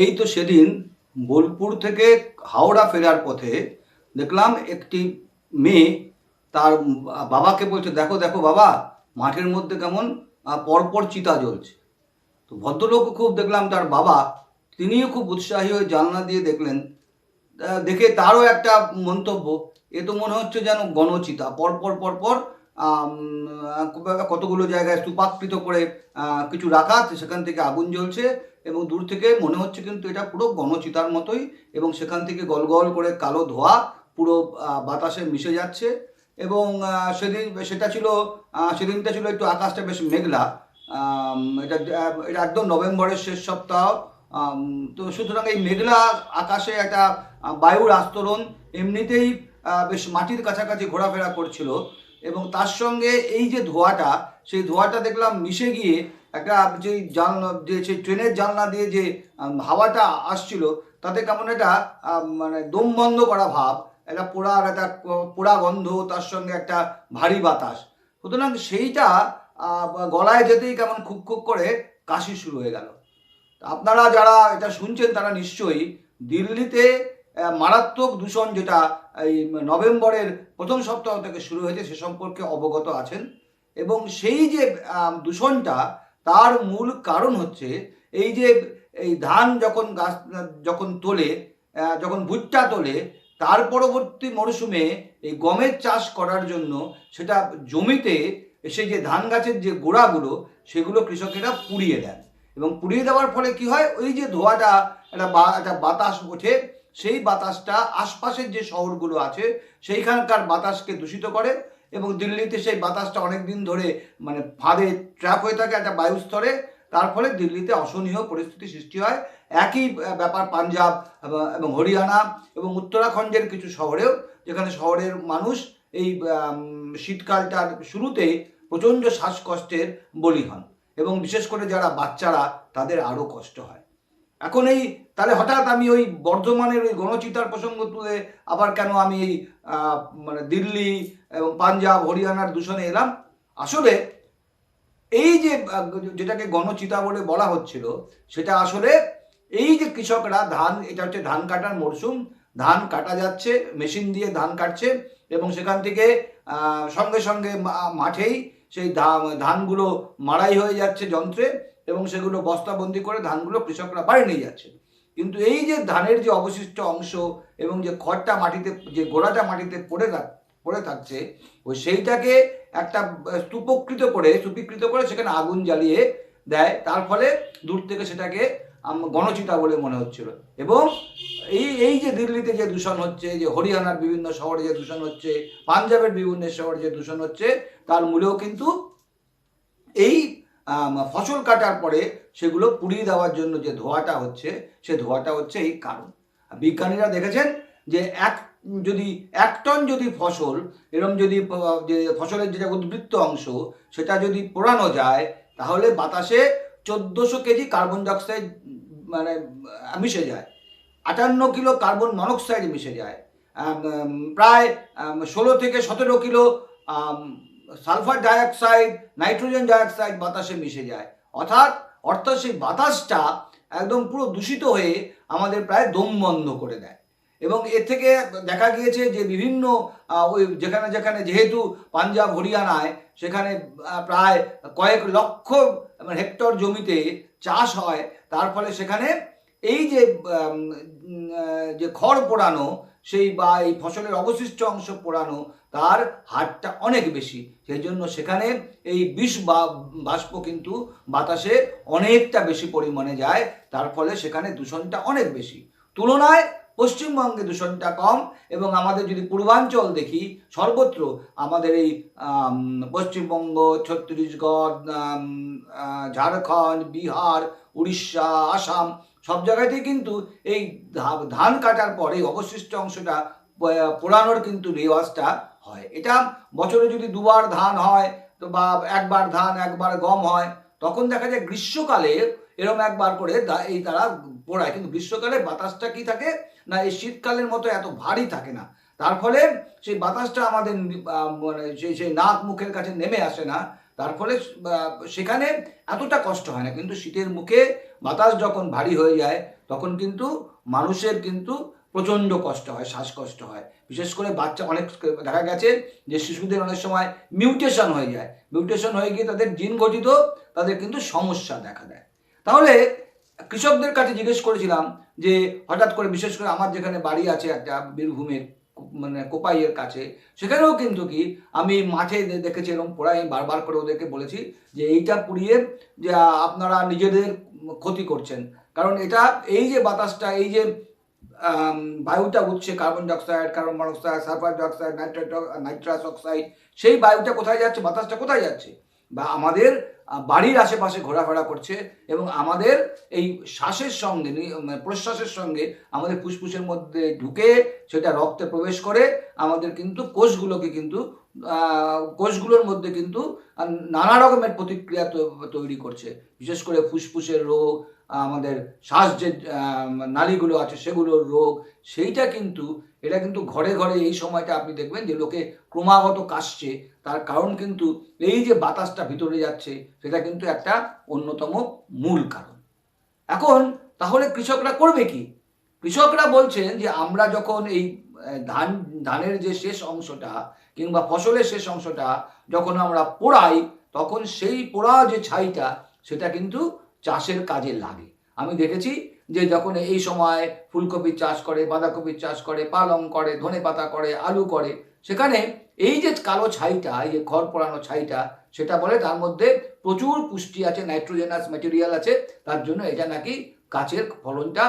এই তো সেদিন বোলপুর থেকে হাওড়া ফেরার পথে দেখলাম একটি মেয়ে তার বাবাকে বলছে, দেখো দেখো বাবা, মাঠের মধ্যে কেমন পরপর চিতা জ্বলছে। তো ভদ্রলোক খুব দেখলাম তার বাবা, তিনিও খুব উৎসাহী হয়ে জানলা দিয়ে দেখলেন। দেখে তারও একটা মন্তব্য, এ তো মনে হচ্ছে যেন গণচিতা, পরপর পরপর কতগুলো জায়গায় স্তূপাকৃত করে কিছু রাখা সেখান থেকে আগুন জ্বলছে এবং দূর থেকে মনে হচ্ছে কিন্তু এটা পুরো গণচিতার মতোই এবং সেখান থেকে গল গল করে কালো ধোঁয়া পুরো বাতাসে মিশে যাচ্ছে এবং সেদিন সেটা ছিল সেদিনটা ছিল একটু আকাশটা বেশ মেঘলা। এটা এটা একদম নভেম্বরের শেষ সপ্তাহ। তো সুতরাং এই মেঘলা আকাশে একটা বায়ুর আস্তরণ এমনিতেই বেশ মাটির কাছাকাছি ঘোরাফেরা করছিল। এবং তার সঙ্গে এই যে ধোঁয়াটা, সেই ধোঁয়াটা দেখলাম মিশে গিয়ে একটা যে জানলা যে সেই ট্রেনের জানলা দিয়ে যে হাওয়াটা আসছিল, তাতে কেমন একটা মানে দম বন্ধ করা ভাব, একটা পোড়ার একটা পোড়া গন্ধ, তার সঙ্গে একটা ভারী বাতাস। সুতরাং সেইটা গলায় যেতেই কেমন খুক খুক করে কাশি শুরু হয়ে গেল। আপনারা যারা এটা শুনছেন, তারা নিশ্চয়ই দিল্লিতে মারাত্মক দূষণ যেটা এই নভেম্বরের প্রথম সপ্তাহ থেকে শুরু হয়েছে, সে সম্পর্কে অবগত আছেন। এবং সেই যে দূষণটা, তার মূল কারণ হচ্ছে এই যে, এই ধান যখন গাছ, যখন তোলে যখন ভুট্টা তোলে, তার পরবর্তী মরশুমে এই গমের চাষ করার জন্য সেটা জমিতে সেই যে ধান গাছের যে গোড়াগুলো, সেগুলো কৃষকেরা পুড়িয়ে দেন। এবং পুড়িয়ে দেওয়ার ফলে কি হয়? ওই যে ধোঁয়াটা, একটা বা- একটা বাতাস ওঠে সেই বাতাসটা আশপাশের যে শহরগুলো আছে, সেইখানকার বাতাসকে দূষিত করে এবং দিল্লিতে সেই বাতাসটা অনেক দিন ধরে মানে ফাঁদে ট্র্যাপ হয়ে থাকে একটা বায়ুস্তরে। তার ফলে দিল্লিতে অসহনীয় পরিস্থিতি সৃষ্টি হয়। একই ব্যাপার পাঞ্জাব এবং- হরিয়ানা এবং উত্তরাখণ্ডের কিছু শহরেও, যেখানে শহরের মানুষ এই শীতকালটার শুরুতেই প্রচণ্ড শ্বাসকষ্টের বলি হন। এবং বিশেষ করে যারা বাচ্চারা, তাদের আরও কষ্ট হয়। এখন এই, তাহলে হঠাৎ আমি ওই বর্ধমানের ওই গণচিতার প্রসঙ্গ তুলে আবার কেন আমি এই মানে দিল্লি এবং পাঞ্জাব, হরিয়ানার দূষণে এলাম? আসলে এই যে যেটাকে গণচিতা বলে বলা হচ্ছিল, সেটা আসলে এই যে কৃষকরা ধান, এটা হচ্ছে ধান কাটার মরশুম, ধান কাটা যাচ্ছে, মেশিন দিয়ে ধান কাটছে এবং সেখান থেকে সঙ্গে সঙ্গে মাঠেই সেই ধানগুলো মাড়াই হয়ে যাচ্ছে যন্ত্রে। এবং সেগুলো বস্তাবন্দি করে ধানগুলো কৃষকরা বাড়ি নিয়ে যাচ্ছে। কিন্তু এই যে ধানের যে অবশিষ্ট অংশ এবং যে খড়টা মাটিতে, যে গোড়াটা মাটিতে পড়ে পড়ে থাকছে, ওই সেইটাকে একটা স্তূপকৃত করে স্তূপীকৃত করে সেখানে আগুন জ্বালিয়ে দেয়। তার ফলে দূর থেকে সেটাকে গণচিতা বলে মনে হচ্ছিল। এবং এই এই যে দিল্লিতে যে দূষণ হচ্ছে, যে হরিয়ানার বিভিন্ন শহরে যে দূষণ হচ্ছে, পাঞ্জাবের বিভিন্ন শহরে যে দূষণ হচ্ছে, তার মূলেও কিন্তু এই ফসল কাটার পরে সেগুলো পুড়িয়ে দেওয়ার জন্য যে ধোঁয়াটা হচ্ছে, সে ধোঁয়াটা হচ্ছে এই কারণ। বিজ্ঞানীরা দেখেছেন যে এক, যদি এক টন যদি ফসল, এরম যদি যে ফসলের যেটা উদ্বৃত্ত অংশ, সেটা যদি পোড়ানো যায়, তাহলে বাতাসে চোদ্দোশো কেজি কার্বন ডাইঅক্সাইড মানে মিশে যায়। আটান্ন কিলো কার্বন মনোক্সাইড মিশে যায়। প্রায় ষোলো থেকে সতেরো kilo sulphur dioxide, nitrogen dioxide বাতাসে মিশে যায়। অর্থাৎ অর্থাৎ সেই বাতাসটা একদম পুরো দূষিত হয়ে আমাদের প্রায় দম বন্ধ করে দেয়। এবং এর থেকে দেখা গিয়েছে যে বিভিন্ন ওই যেখানে যেখানে যেহেতু পাঞ্জাব, হরিয়ানায় সেখানে প্রায় কয়েক লক্ষ হেক্টর জমিতে চাষ হয়, তার ফলে সেখানে এই যে যে খড় পোড়ানো সেই বা এই ফসলের অবশিষ্ট অংশ পোড়ানো তার হারটা অনেক বেশি। সেই জন্য সেখানে এই বিষ বা বাষ্প কিন্তু বাতাসে অনেকটা বেশি পরিমাণে যায়, তার ফলে সেখানে দূষণটা অনেক বেশি। তুলনায় পশ্চিমবঙ্গে দূষণটা কম এবং আমাদের যদি পূর্বাঞ্চল দেখি, সর্বত্র আমাদের এই পশ্চিমবঙ্গ, ছত্তিশগড় ঝাড়খণ্ড, বিহার, উড়িষ্যা, আসাম সব জায়গাতেই কিন্তু এই ধান কাটার পরে অবশিষ্ট অংশটা পোড়ানোর কিন্তু রেওয়াজটা হয়। এটা বছরে যদি দুবার ধান হয়, তো বা একবার ধান, একবার গম হয়, তখন দেখা যায় গ্রীষ্মকালে এরম একবার করে এই তারা পোড়ায়। কিন্তু গ্রীষ্মকালে বাতাসটা কি থাকে? না, এই শীতকালের মতো এত ভারী থাকে না। তার ফলে সেই বাতাসটা আমাদের মানে সেই সেই নাক মুখের কাছে নেমে আসে না। তার ফলে সেখানে এতটা কষ্ট হয় না। কিন্তু শীতের মুখে বাতাস যখন ভারী হয়ে যায়, তখন কিন্তু মানুষের কিন্তু প্রচণ্ড কষ্ট হয়, শ্বাসকষ্ট হয়। বিশেষ করে বাচ্চা, অনেক দেখা গেছে যে শিশুদের অনেক সময় মিউটেশন হয়ে যায়। মিউটেশন হয়ে গিয়ে তাদের জিন গঠিত, তাদের কিন্তু সমস্যা দেখা দেয়। তাহলে কৃষকদের কাছে জিজ্ঞেস করেছিলাম যে হঠাৎ করে বিশেষ করে আমার যেখানে বাড়ি আছে একটা বীরভূমের মানে কোপাইয়ের কাছে, সেখানেও কিন্তু কি আমি মাঠে দেখেছি এরকম পড়াই আমি বারবার করে ওদেরকে বলেছি যে এইটা পুড়িয়ে যে আপনারা নিজেদের ক্ষতি করছেন। কারণ এটা, এই যে বাতাসটা, এই যে বায়ুটা উঠছে carbon dioxide carbon monoxide sulphur dioxide nitrate nitrous oxide সেই বায়ুটা কোথায় যাচ্ছে, বাতাসটা কোথায় যাচ্ছে? বা আমাদের বাড়ির আশেপাশে ঘোরাফেরা করছে এবং আমাদের এই শ্বাসের সঙ্গে মানে প্রশ্বাসের সঙ্গে আমাদের ফুসফুসের মধ্যে ঢুকে সেটা রক্তে প্রবেশ করে, আমাদের কিন্তু কোষগুলোকে কিন্তু কোষগুলোর মধ্যে কিন্তু নানা রকমের প্রতিক্রিয়া তৈরি করছে। বিশেষ করে ফুসফুসের রোগ, আমাদের শ্বাস যে নালীগুলো আছে সেগুলোর রোগ, সেইটা কিন্তু এটা কিন্তু ঘরে ঘরে এই সময়টা আপনি দেখবেন যে লোকে ক্রমাগত কাশছে। তার কারণ কিন্তু এই যে বাতাসটা ভিতরে যাচ্ছে, সেটা কিন্তু একটা অন্যতম মূল কারণ। এখন তাহলে কৃষকরা করবে কি? কৃষকরা বলছেন যে আমরা যখন এই ধান, ধানের যে শেষ অংশটা কিংবা ফসলের শেষ অংশটা যখন আমরা পোড়াই, তখন সেই পোড়া যে ছাইটা, সেটা কিন্তু চাষের কাজে লাগে। আমি দেখেছি যে যখন এই সময় ফুলকপির চাষ করে বাঁধাকপির চাষ করে, পালং করে, ধনে পাতা করে, আলু করে, সেখানে এই যে কালো ছাইটা, এই যে খড় পোড়ানো ছাইটা, সেটা বলে তার মধ্যে প্রচুর পুষ্টি আছে, নাইট্রোজেনাস ম্যাটেরিয়াল আছে, তার জন্য এটা নাকি গাছের ফলনটা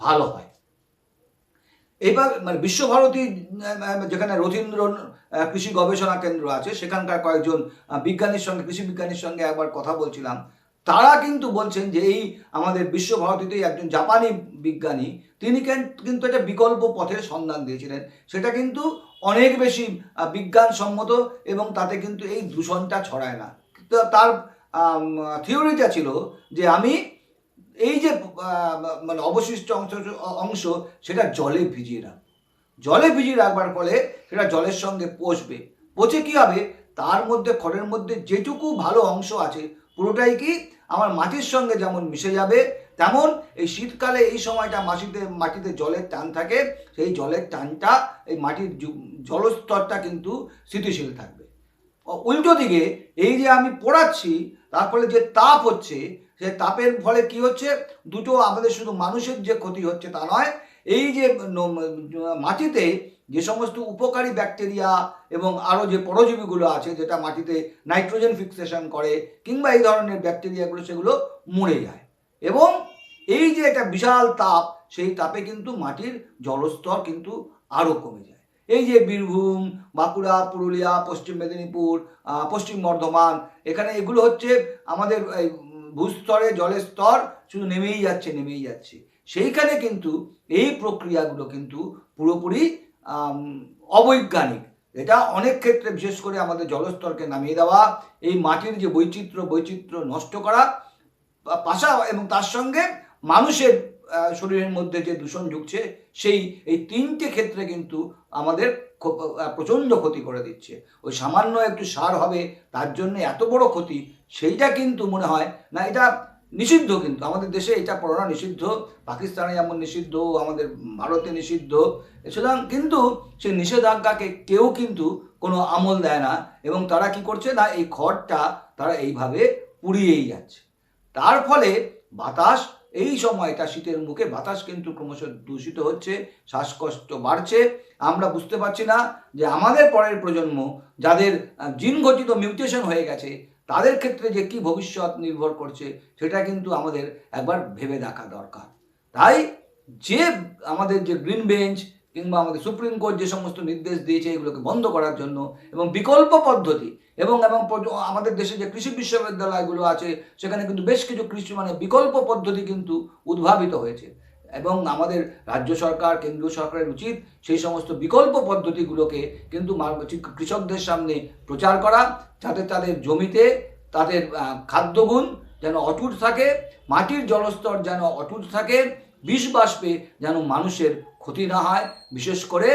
ভালো হয়। এবার মানে বিশ্বভারতী যেখানে রথীন্দ্র কৃষি গবেষণা কেন্দ্র আছে, সেখানকার কয়েকজন বিজ্ঞানীর সঙ্গে, কৃষি বিজ্ঞানীর সঙ্গে একবার কথা বলছিলাম। তারা কিন্তু বলছেন যে এই আমাদের বিশ্বভারতীতে একজন জাপানি বিজ্ঞানী, তিনি কেন- কিন্তু একটা বিকল্প পথের সন্ধান দিয়েছিলেন। সেটা কিন্তু অনেক বেশি বিজ্ঞানসম্মত এবং তাতে কিন্তু এই দূষণটা ছড়ায় না। তো তার থিওরিটা ছিল যে আমি এই যে মানে অবশিষ্ট অংশ অংশ, সেটা জলে ভিজিয়ে রাখব। জলে ভিজিয়ে রাখবার ফলে সেটা জলের সঙ্গে পচবে। পচে কি হবে? তার মধ্যে, খড়ের মধ্যে যেটুকু ভালো অংশ আছে, পুরোটাই কি আমার মাটির সঙ্গে যেমন মিশে যাবে, তেমন এই শীতকালে এই সময়টা মাটিতে মাটিতে জলের টান থাকে। সেই জলের টানটা, এই মাটির জলস্তরটা কিন্তু স্থিতিশীল থাকবে। উল্টো দিকে এই যে আমি পড়াচ্ছি, তার ফলে যে তাপ হচ্ছে, সে তাপের ফলে কি হচ্ছে? দুটো আমাদের শুধু মানুষের যে ক্ষতি হচ্ছে তা নয় এই যে মাটিতে যে সমস্ত উপকারী ব্যাকটেরিয়া এবং আরও যে পরজীবীগুলো আছে, যেটা মাটিতে নাইট্রোজেন ফিক্সেশন করে কিংবা এই ধরনের ব্যাকটেরিয়াগুলো, সেগুলো মরে যায়। এবং এই যে একটা বিশাল তাপ, সেই তাপে কিন্তু মাটির জলস্তর কিন্তু আরও কমে যায়। এই যে বীরভূম, বাঁকুড়া, পুরুলিয়া, পশ্চিম মেদিনীপুর পশ্চিম বর্ধমান, এখানে এগুলো হচ্ছে আমাদের ভূস্তরে জলের স্তর শুধু নেমেই যাচ্ছে নেমেই যাচ্ছে। সেইখানে কিন্তু এই প্রক্রিয়াগুলো কিন্তু পুরোপুরি অবৈজ্ঞানিক। এটা অনেক ক্ষেত্রে বিশেষ করে আমাদের জলস্তরকে নামিয়ে দেওয়া, এই মাটির যে বৈচিত্র্য বৈচিত্র্য নষ্ট করা পাশা এবং তার সঙ্গে মানুষের শরীরের মধ্যে যে দূষণ ঢুকছে, সেই, এই তিনটে ক্ষেত্রে কিন্তু আমাদের প্রচণ্ড ক্ষতি করে দিচ্ছে। ওই সামান্য একটু সার হবে, তার জন্য এত বড় ক্ষতি, সেইটা কিন্তু মনে হয়, না, এটা নিষিদ্ধ কিন্তু। আমাদের দেশে এটা পড়ানো নিষিদ্ধ, পাকিস্তানে যেমন নিষিদ্ধ, আমাদের ভারতে নিষিদ্ধ। সুতরাং কিন্তু সে নিষেধাজ্ঞাকে কেউ কিন্তু কোনো আমল দেয় না এবং তারা কি করছে না, এই খড়টা তারা এইভাবে পুড়িয়েই যাচ্ছে। তার ফলে বাতাস, এই সময়টা শীতের মুখে বাতাস কিন্তু ক্রমশ দূষিত হচ্ছে, শ্বাসকষ্ট বাড়ছে। আমরা বুঝতে পারছি না যে আমাদের পরের প্রজন্ম যাদের জিনঘটিত মিউটেশন হয়ে গেছে তাদের ক্ষেত্রে যে কি ভবিষ্যৎ নির্ভর করছে, সেটা কিন্তু আমাদের একবার ভেবে দেখা দরকার। তাই যে আমাদের যে গ্রিন বেঞ্চ কিংবা আমাদের সুপ্রিম কোর্ট যে সমস্ত নির্দেশ দিয়েছে, এগুলোকে বন্ধ করার জন্য এবং বিকল্প পদ্ধতি এবং এবং আমাদের দেশে যে কৃষি বিশ্ববিদ্যালয়গুলো আছে, সেখানে কিন্তু বেশ কিছু কৃষি মানে বিকল্প পদ্ধতি কিন্তু উদ্ভাবিত হয়েছে। এবং আমাদের রাজ্য সরকার, কেন্দ্রীয় সরকারের উচিত সেই সমস্ত বিকল্প পদ্ধতিগুলোকে কিন্তু কৃষকদের সামনে প্রচার করা, যাতে তাদের জমিতে তাদের খাদ্যগুণ যেন অটুট থাকে, মাটির জলস্তর যেন অটুট থাকে, বিষ বাষ্পে যেন মানুষের ক্ষতি না হয়। বিশেষ করে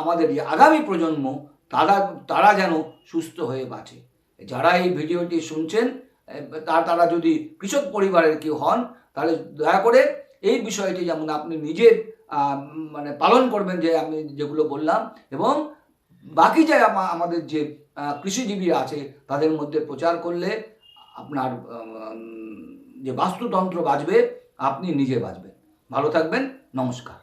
আমাদের আগামী প্রজন্ম তারা তারা যেন সুস্থ হয়ে বাঁচে। যারা এই ভিডিওটি শুনছেন তারা যদি কৃষক পরিবারের কেউ হন, তাহলে দয়া করে এই বিষয়টি যেমন আপনি নিজের মানে পালন করবেন যে আমি যেগুলো বললাম এবং বাকি যে আমাদের যে কৃষিজীবী আছে তাদের মধ্যে প্রচার করলে আপনার যে বাস্তুতন্ত্র বাঁচবে আপনি নিজে বাঁচবেন ভালো থাকবেন, নমস্কার।